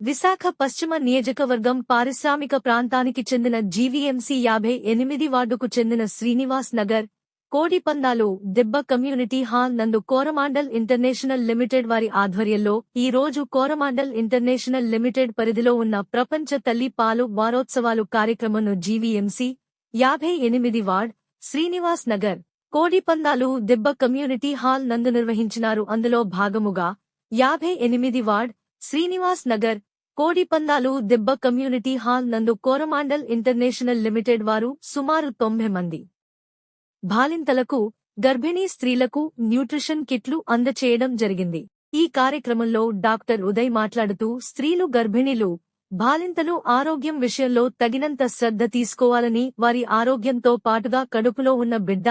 విశాఖ పశ్చిమ నియోజకవర్గం పారిశ్రామిక ప్రాంతానికి చెందిన జీవీఎంసీ యాభై ఎనిమిది వార్డుకు చెందిన శ్రీనివాస్ నగర్ కోడిపందాలు దెబ్బ కమ్యూనిటీ హాల్ నందు కోరమాండల్ ఇంటర్నేషనల్ లిమిటెడ్ వారి ఆధ్వర్యంలో ఈ రోజు కోరమాండల్ ఇంటర్నేషనల్ లిమిటెడ్ పరిధిలో ఉన్న ప్రపంచ తల్లి పాలు వారోత్సవాలు కార్యక్రమంను జీవీఎంసీ యాభై ఎనిమిది వార్డ్ శ్రీనివాస్ నగర్ కోడిపందాలు దెబ్బ కమ్యూనిటీ హాల్ నందు నిర్వహించినారు. అందులో భాగముగా యాభై ఎనిమిది వార్డ్ శ్రీనివాస్ నగర్ కోడిపందాలు దెబ్బ కమ్యూనిటీ హాల్ నందు కోరమాండల్ ఇంటర్నేషనల్ లిమిటెడ్ వారు సుమారు తొంభై మంది. బాలింతలకు గర్భిణీ స్త్రీలకు న్యూట్రిషన్ కిట్లు అందచేయడం జరిగింది. ఈ కార్యక్రమంలో డాక్టర్ ఉదయ్ మాట్లాడుతూ స్త్రీలు గర్భిణీలు బాలింతలు ఆరోగ్యం విషయంలో తగినంత శ్రద్ధ తీసుకోవాలని వారి ఆరోగ్యంతో పాటుగా కడుపులో ఉన్న బిడ్డ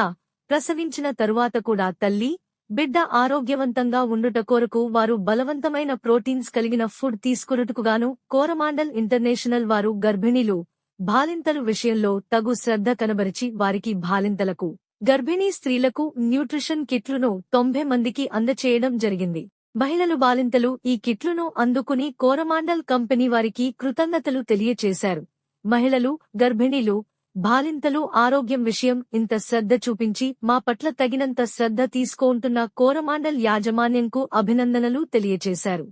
ప్రసవించిన తరువాత కూడా తల్లి బిడ్డ ఆరోగ్యవంతంగా ఉండుట కొరకు వారు బలవంతమైన ప్రోటీన్స్ కలిగిన ఫుడ్ తీసుకున్నట్టుకుగాను కోరమాండల్ ఇంటర్నేషనల్ వారు గర్భిణీలు బాలింతలు విషయంలో తగు శ్రద్ధ కనబరిచి వారికి బాలింతలకు గర్భిణీ స్త్రీలకు న్యూట్రిషన్ కిట్లును తొంభై మందికి అందచేయడం జరిగింది. మహిళలు బాలింతలు ఈ కిట్లును అందుకుని కోరమాండల్ కంపెనీ వారికి కృతజ్ఞతలు తెలియచేశారు. మహిళలు గర్భిణీలు బాలింతలు ఆరోగ్యం విషయం ఇంత శ్రద్ధ చూపించి మా పట్ల తగినంత శ్రద్ధ తీసుకోంటున్న కోరమాండల్ యాజమాన్యంకు అభినందనలు తెలియచేశారు.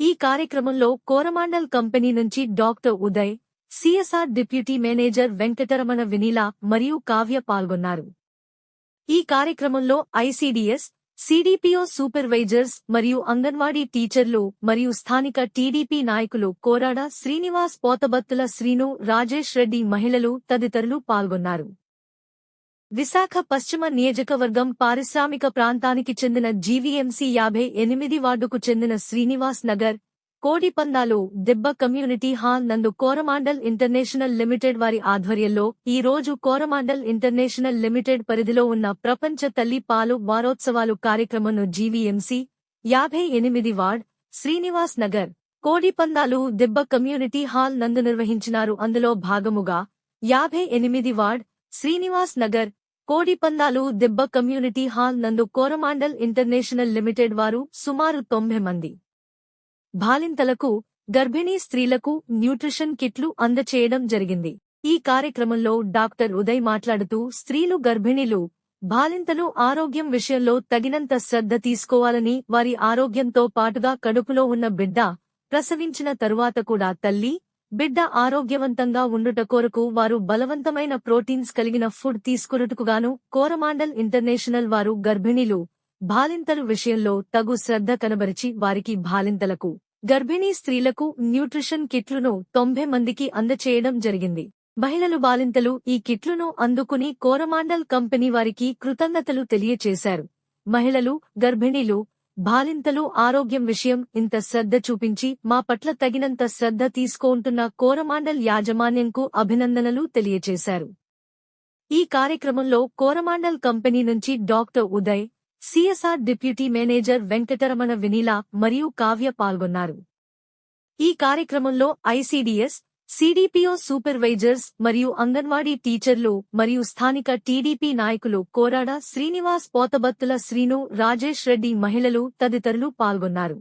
ఈ కార్యక్రమంలో కోరమాండల్ కంపెనీ నుంచి doctor Uday CSR deputy manager Venkataramana Vineela మరియు కావ్య పాల్గొన్నారు. ఈ కార్యక్రమంలో ఐసీడీఎస్ సిడిపిఓ సూపర్వైజర్స్ మరియు అంగన్వాడీ టీచర్లు మరియు స్థానిక టీడీపీ నాయకులు కోరాడ శ్రీనివాస్ పోతబత్తుల శ్రీను రాజేష్ రెడ్డి మహిళలు తదితరులు పాల్గొన్నారు. విశాఖ పశ్చిమ నియోజకవర్గం పారిశ్రామిక ప్రాంతానికి చెందిన జీవీఎంసీ యాభై ఎనిమిది వార్డుకు చెందిన శ్రీనివాస్ నగర్ కోడిపందాలు దెబ్బ కమ్యూనిటీ హాల్ నందు కోరమాండల్ ఇంటర్నేషనల్ లిమిటెడ్ వారి ఆధ్వర్యంలో ఈ రోజు కోరమాండల్ ఇంటర్నేషనల్ లిమిటెడ్ పరిధిలో ఉన్న ప్రపంచ తల్లి పాలు వారోత్సవాలు కార్యక్రమంను జీవీఎంసీ యాభై ఎనిమిది వార్డ్ శ్రీనివాస్ నగర్ కోడిపందాలు దెబ్బ కమ్యూనిటీ హాల్ నందు నిర్వహించినారు. అందులో భాగముగా యాభై ఎనిమిది వార్డ్ శ్రీనివాస్ నగర్ కోడిపందాలు దెబ్బ కమ్యూనిటీ హాల్ నందు కోరమాండల్ ఇంటర్నేషనల్ లిమిటెడ్ వారు సుమారు తొంభై మంది. బాలింతలకు గర్భిణీ స్త్రీలకు న్యూట్రిషన్ కిట్లు అందచేయడం జరిగింది. ఈ కార్యక్రమంలో డాక్టర్ ఉదయ్ మాట్లాడుతూ స్త్రీలు గర్భిణీలు బాలింతలు ఆరోగ్యం విషయంలో తగినంత శ్రద్ధ తీసుకోవాలని వారి ఆరోగ్యంతో పాటుగా కడుపులో ఉన్న బిడ్డ ప్రసవించిన తరువాత కూడా తల్లి బిడ్డ ఆరోగ్యవంతంగా ఉండుట కొరకు వారు బలవంతమైన ప్రోటీన్స్ కలిగిన ఫుడ్ తీసుకున్నట్టుకుగాను కోరమాండల్ ఇంటర్నేషనల్ వారు గర్భిణీలు బాలింతలు విషయంలో తగు శ్రద్ధ కనబరిచి వారికి బాలింతలకు గర్భిణీ స్త్రీలకు న్యూట్రిషన్ కిట్లును తొంభై మందికి అందచేయడం జరిగింది. మహిళలు బాలింతలు ఈ కిట్లును అందుకుని కోరమాండల్ కంపెనీ వారికి కృతజ్ఞతలు తెలియచేశారు. మహిళలు గర్భిణీలు బాలింతలు ఆరోగ్యం విషయం ఇంత శ్రద్ధ చూపించి మా పట్ల తగినంత శ్రద్ధ తీసుకుంటున్న కోరమాండల్ యాజమాన్యంకు అభినందనలు తెలియచేశారు. ఈ కార్యక్రమంలో కోరమాండల్ కంపెనీ నుంచి doctor Uday CSR deputy manager Venkataramana Vineela మరియు కావ్య పాల్గొన్నారు. ఈ కార్యక్రమంలో ఐసీడీఎస్ సిడిపిఓ సూపర్వైజర్స్ మరియు అంగన్వాడీ టీచర్లు మరియు స్థానిక టీడీపీ నాయకులు కోరాడ శ్రీనివాస్ పోతబత్తుల శ్రీను రాజేష్ రెడ్డి మహిళలు తదితరులు పాల్గొన్నారు.